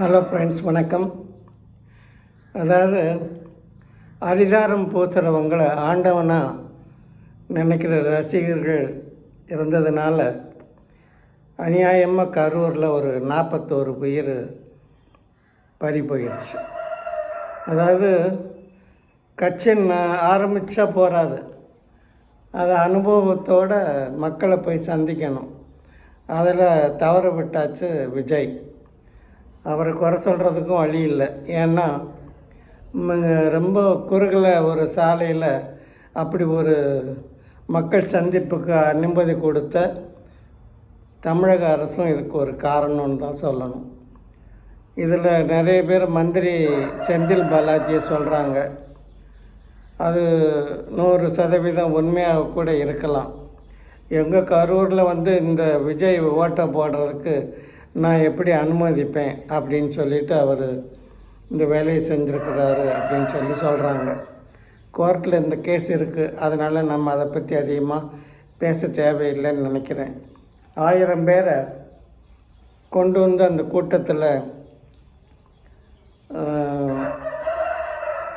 Hello friends வணக்கம். அதாவது அரிதாரம் பூசுகிறவங்களை ஆண்டவனாக நினைக்கிற ரசிகர்கள் இருந்ததுனால அநியாயமாக கரூரில் ஒரு நாற்பத்தோரு உயிர் பறி போயிடுச்சு அதாவது கட்சி ஆரம்பித்தா போகாது அது அனுபவத்தோட மக்களை போய் சந்திக்கணும். அதில் தவற விட்டாச்சு விஜய். அவரை குறை சொல்கிறதுக்கும் வழி இல்லை. ஏன்னா ரொம்ப குறுகல ஒரு சாலையில் அப்படி ஒரு மக்கள் சந்திப்புக்கு நிம்மதி கொடுத்த தமிழக அரசும் இதுக்கு ஒரு காரணம்னு தான் சொல்லணும். இதில் நிறைய பேர் மந்திரி செந்தில் பாலாஜியை சொல்கிறாங்க அது நூறு சதவீதம் உண்மையாக கூட இருக்கலாம். எங்கள் கரூரில் வந்து இந்த விஜய் ஓட்டை போடுறதுக்கு நான் எப்படி அனுமதிப்பேன் அப்படின்னு சொல்லிட்டு அவர் இந்த வேலையை செஞ்சுருக்கிறாரு அப்படின்னு சொல்லி சொல்கிறாங்க கோர்ட்டில் இந்த கேஸ் இருக்குது அதனால் நம்ம அதை பற்றி அதிகமாக பேச தேவையில்லைன்னு நினைக்கிறேன். ஆயிரம் பேரை கொண்டு வந்து அந்த கூட்டத்தில்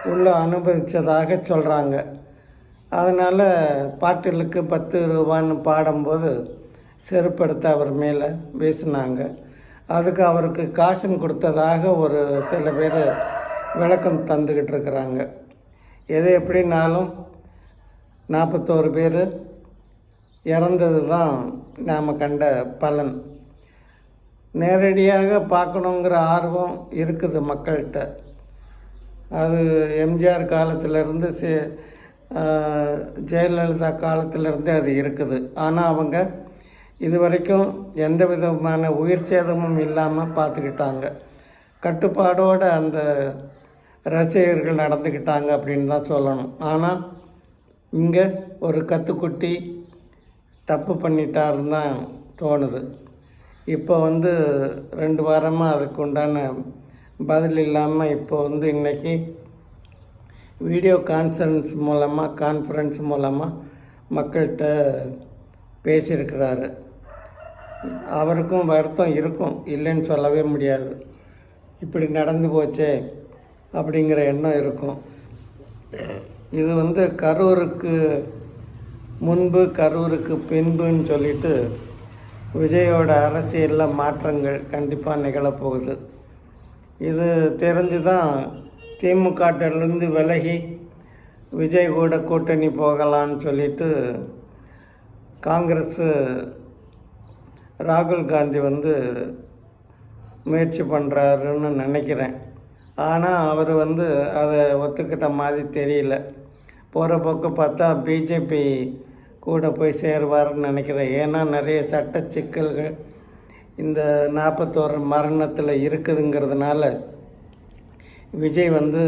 உள்ளே அனுமதித்ததாக சொல்கிறாங்க அதனால் பாட்டிலுக்கு பத்து ரூபான்னு பாடும்போது செருப்படுத்த அவர் மேலே பேசினாங்க. அதுக்கு அவருக்கு காஷன் கொடுத்ததாக ஒரு சில பேர் விளக்கம் தந்துக்கிட்டு இருக்கிறாங்க. எது எப்படினாலும் நாற்பத்தோரு பேர் இறந்தது தான் நாம் கண்ட பலன். நேரடியாக பார்க்கணுங்கிற ஆர்வம் இருக்குது மக்கள்கிட்ட. அது எம்ஜிஆர் காலத்திலேருந்து சே ஜெயலலிதா காலத்திலேருந்தே அது இருக்குது. ஆனால் அவங்க இது வரைக்கும் எந்த விதமான உயிர் சேதமும் இல்லாமல் பார்த்துக்கிட்டாங்க கட்டுப்பாடோடு அந்த ரசிகர்கள் நடந்துக்கிட்டாங்க அப்படின்னு தான் சொல்லணும். ஆனால் இங்கே ஒரு கத்துக்குட்டி தப்பு பண்ணிட்டாருன்னு தான் தோணுது. இப்போ வந்து ரெண்டு வாரமாக அதுக்கு உண்டான பதில் இல்லாமல் இப்போ வந்து இன்றைக்கி வீடியோ கான்ஃபரன்ஸ் மூலமாக கான்ஃபரன்ஸ் மூலமாக மக்கள்கிட்ட பேசியிருக்கிறாரு. அவருக்கும் வருத்தம் இருக்கும். இல்லைன்னு சொல்லவே முடியாது. இப்படி நடந்து போச்சே அப்படிங்கிற எண்ணம் இருக்கும். இது வந்து கரூருக்கு முன்பு கரூருக்கு பின்புன்னு சொல்லிட்டு விஜயோட அரசியலில் மாற்றங்கள் கண்டிப்பாக நிகழப்போகுது. இது தெரிஞ்சு தான் திமுகட்டிலேருந்து விலகி விஜய் கூட கூட்டணி போகலான்னு சொல்லிட்டு காங்கிரஸு ராகுல் காந்தி வந்து முயற்சி பண்ணுறாருன்னு நினைக்கிறேன். ஆனால் அவர் வந்து அதை ஒத்துக்கிட்ட மாதிரி தெரியல. போகிற போக்கு பார்த்தா பிஜேபி கூட போய் சேருவார்னு நினைக்கிறேன். ஏன்னா நிறைய சட்ட சிக்கல்கள் இந்த நாற்பத்தோரு மரணத்தில் இருக்குதுங்கிறதுனால விஜய் வந்து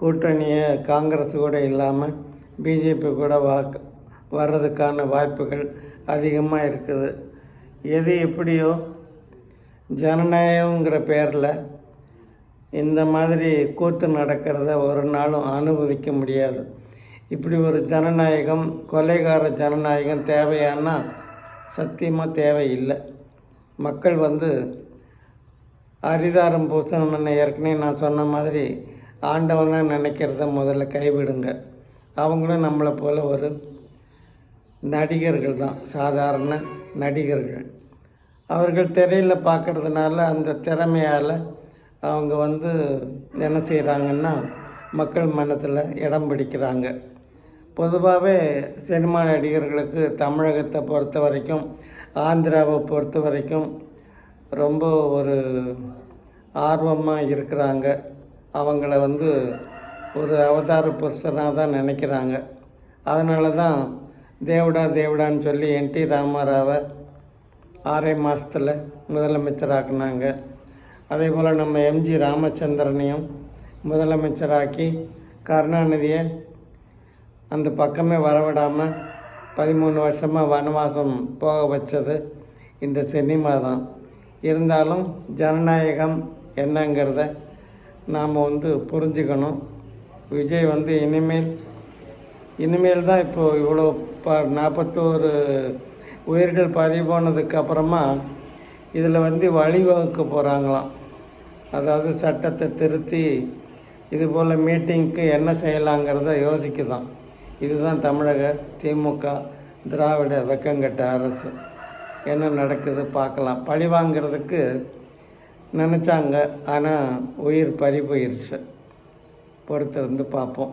கூட்டணியை காங்கிரஸ் கூட இல்லாமல் பிஜேபி கூட வாக்கு வர்றதுக்கான வாய்ப்புகள் அதிகமாக இருக்குது. எது எப்படியோ ஜனநாயகங்கிற பேரில் இந்த மாதிரி கூத்து நடக்கிறத ஒரு நாளும் அனுமதிக்க முடியாது. இப்படி ஒரு ஜனநாயகம் கொலைகார ஜனநாயகம் தேவையானா சத்தியமாக தேவையில்லை. மக்கள் வந்து அரிதாரம் பூசணும்னு ஏற்கனவே நான் சொன்ன மாதிரி ஆண்டவனாக நினைக்கிறத முதல்ல கைவிடுங்க. அவங்களும் நம்மளை போல் ஒரு நடிகர்கள் தான் சாதாரண நடிகர்கள். அவர்கள் திரையில் பார்க்கறதுனால அந்த திறமையால் அவங்க வந்து என்ன செய்கிறாங்கன்னா மக்கள் மனத்தில் இடம் பிடிக்கிறாங்க. பொதுவாகவே சினிமா நடிகர்களுக்கு தமிழகத்தை பொறுத்த வரைக்கும் ஆந்திராவை பொறுத்த வரைக்கும் ரொம்ப ஒரு ஆர்வமாக இருக்கிறாங்க. அவங்கள வந்து ஒரு அவதார புருஷனாக தான் நினைக்கிறாங்க. அதனால தான் தேவடா தேவடான்னு சொல்லி என்டி ராமாராவை ஆறே மாதத்தில் முதலமைச்சராக்குனாங்க. அதே போல் நம்ம எம்ஜி ராமச்சந்திரனையும் முதலமைச்சராக்கி கருணாநிதியை அந்த பக்கமே வரவிடாமல் பதிமூணு வருஷமாக வனவாசம் போக வச்சது இந்த சினிமா தான். இருந்தாலும் ஜனநாயகம் என்னங்கிறத நாம் வந்து புரிஞ்சுக்கணும். விஜய் வந்து இனிமேல் இனிமேல் தான் இப்போது இவ்வளோ ப நாற்பத்தோரு உயிர்கள் பறி போனதுக்கப்புறமா இதில் வந்து வழிவகுக்க போகிறாங்களாம் அதாவது சட்டத்தை திருத்தி இது போல் மீட்டிங்க்கு என்ன செய்யலாங்கிறத யோசிக்குதான். இதுதான் தமிழக திமுக திராவிட வெக்கங்கட்ட அரசு. என்ன நடக்குது பார்க்கலாம். பழி வாங்கிறதுக்கு நினச்சாங்க ஆனால் உயிர் பறி போயிருச்சு. பொறுத்திருந்து பார்ப்போம்.